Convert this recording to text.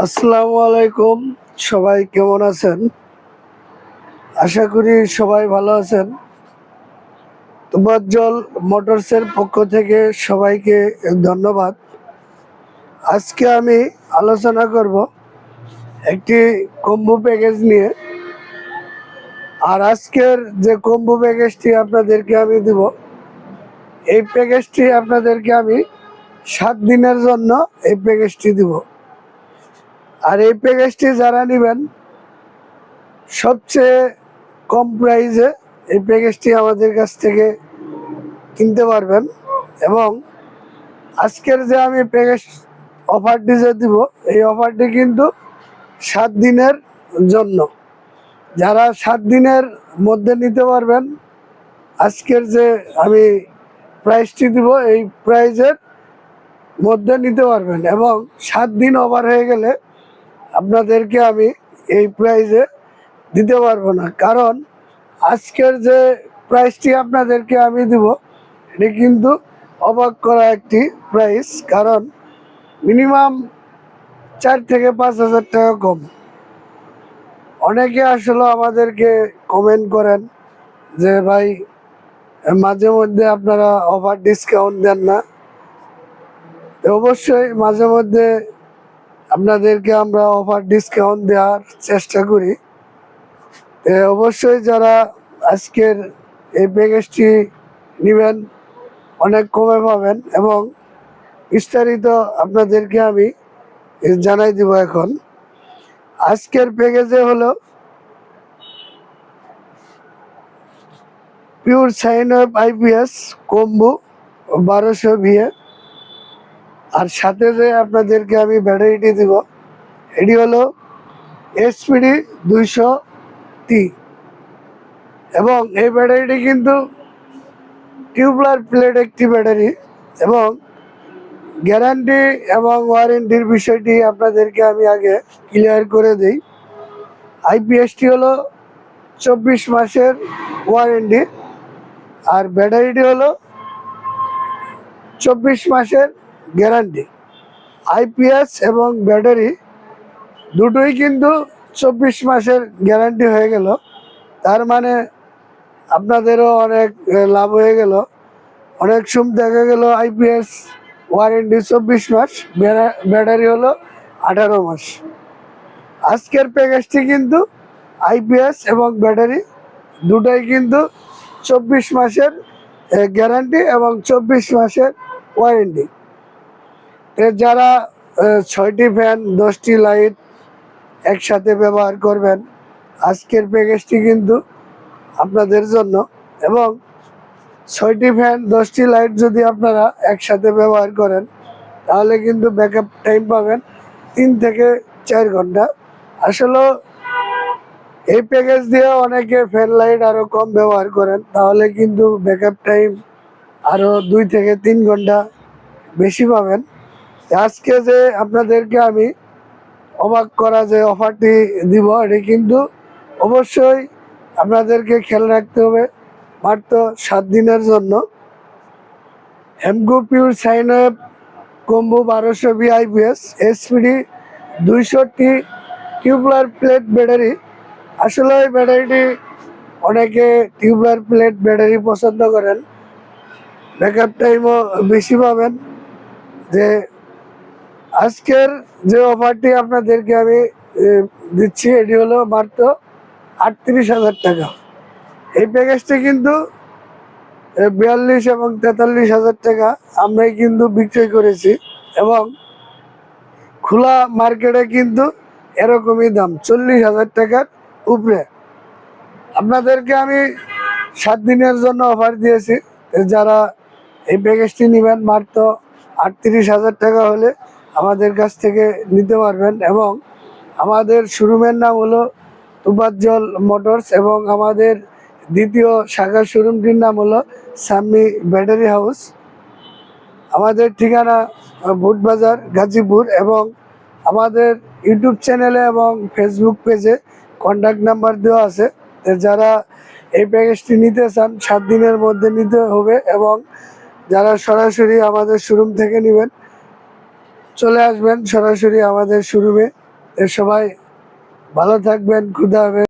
আসসালামু আলাইকুম। সবাই কেমন আছেন? আশা করি সবাই ভালো আছেন। তুবাজ্জল মোটরসের পক্ষ থেকে সবাইকে ধন্যবাদ। আজকে আমি আলোচনা করব একটি কম্বো প্যাকেজ নিয়ে। আর আজকের যে কম্বো প্যাকেজটি আপনাদেরকে আমি দিব, এই প্যাকেজটি আপনাদেরকে আমি সাত দিনের জন্য এই প্যাকেজটি দিব। আর এই প্যাকেজটি যারা নেবেন, সবচেয়ে কম প্রাইসে এই প্যাকেজটি আমাদের কাছ থেকে কিনতে পারবেন এবং আজকের যে আমি প্যাকেজ অফারটি যে দিব, এই অফারটি কিন্তু সাত দিনের জন্য। যারা সাত দিনের মধ্যে নিতে পারবেন, আজকের যে আমি প্রাইসটি দিব, এই প্রাইজের মধ্যে নিতে পারবেন এবং সাত দিন ওভার হয়ে গেলে আপনাদেরকে আমি এই প্রাইজে দিতে পারব না। কারণ আজকের যে প্রাইসটি আপনাদেরকে আমি দিব, এটি কিন্তু অবাক করা একটি প্রাইস কারণ মিনিমাম চার থেকে পাঁচ হাজার টাকা কম। অনেকে আসলে আমাদেরকে কমেন্ট করেন যে, ভাই, মাঝে মধ্যে আপনারা অফার ডিসকাউন্ট দেন না। অবশ্যই মাঝে মধ্যে আপনাদেরকে আমরা অফার ডিসকাউন্ট দেওয়ার চেষ্টা করি। অবশ্যই যারা আজকের এই প্যাকেজটি নেবেন, অনেক কমে পাবেন এবং বিস্তারিত আপনাদেরকে আমি জানাই দিব এখন। আজকের প্যাকেজে হলো pure sine of IPS combo বারোশো ভিএ আর সাথে যে আপনাদেরকে আমি ব্যাটারিটি দিব, এটি হলো এসপিডি দুইশো টি। এবং এই ব্যাটারিটি কিন্তু টিউবলার প্লেট একটি ব্যাটারি এবং গ্যারান্টি এবং ওয়ারেন্টির বিষয়টি আপনাদেরকে আমি আগে ক্লিয়ার করে দিই। আইপিএসটি হলো চব্বিশ মাসের ওয়ারেন্টি আর ব্যাটারিটি হলো চব্বিশ মাসের গ্যারান্টি। আইপিএস এবং ব্যাটারি দুটোই কিন্তু চব্বিশ মাসের গ্যারান্টি হয়ে গেল। তার মানে আপনাদেরও অনেক লাভ হয়ে গেল। অনেক সুম দেখা গেল আইপিএস ওয়ারেন্টি চব্বিশ মাস ব্যাটারি হলো আঠারো মাস। আজকের প্যাকেজটি কিন্তু আইপিএস এবং ব্যাটারি দুটোই কিন্তু চব্বিশ মাসের গ্যারান্টি এবং চব্বিশ মাসের ওয়ারেন্টি। এ যারা ছয়টি ফ্যান দশটি লাইট একসাথে ব্যবহার করবেন, আজকের প্যাকেজটি কিন্তু আপনাদের জন্য এবং ছয়টি ফ্যান দশটি লাইট যদি আপনারা একসাথে ব্যবহার করেন, তাহলে কিন্তু ব্যাকআপ টাইম পাবেন তিন থেকে চার ঘণ্টা। আসলে এই প্যাকেজ দিয়ে অনেকে ফ্যান লাইট আরও কম ব্যবহার করেন, তাহলে কিন্তু ব্যাকআপ টাইম আরও দুই থেকে তিন ঘণ্টা বেশি পাবেন। আজকে যে আপনাদেরকে আমি অবাক করা যে অফারটি দিব, এটি কিন্তু অবশ্যই আপনাদেরকে খেয়াল রাখতে হবে মাত্র সাত দিনের জন্য। হেমগো পিউর সাইন অ্যাপ কম্বো বারোশো বিআইপিএস এসপিডি দুইশোটি টিউবলার প্লেট ব্যাটারি আসলে এই ব্যাটারিটি অনেকে টিউবলার প্লেট ব্যাটারি পছন্দ করেন। ব্যাকআপ টাইমও বেশি পাবেন যে আজকের যে অফারটি আপনাদেরকে আমি দিচ্ছি, এটি হলো মাত্র আটত্রিশ হাজার টাকা। এই প্যাকেজটি কিন্তু বিয়াল্লিশ এবং তেতাল্লিশ হাজার টাকা আমরাই কিন্তু বিক্রয় করেছি এবং খোলা মার্কেটে কিন্তু এরকমই দাম, চল্লিশ হাজার টাকার উপরে। আপনাদেরকে আমি সাত দিনের জন্য অফার দিয়েছি। যারা এই প্যাকেজটি নেবেন মাত্র আটত্রিশ হাজার টাকা হলে আমাদের কাছ থেকে নিতে পারবেন এবং আমাদের শোরুমের নাম হলো তুবাজ্জল মোটরস এবং আমাদের দ্বিতীয় শাখার শোরুমটির নাম হলো সাম্মি ব্যাটারি হাউস। আমাদের ঠিকানা আহ, ভুটবাজার গাজীপুর এবং আমাদের ইউটিউব চ্যানেলে এবং ফেসবুক পেজে কন্ট্যাক্ট নাম্বার দেওয়া আছে। যারা এই প্যাকেজটি নিতে চান সাত দিনের মধ্যে নিতে হবে এবং যারা সরাসরি আমাদের শোরুম থেকে নেবেন চলে আসবেন সরাসরি আমাদের শোরুমে। এ সবাই ভালো থাকবেন খুদা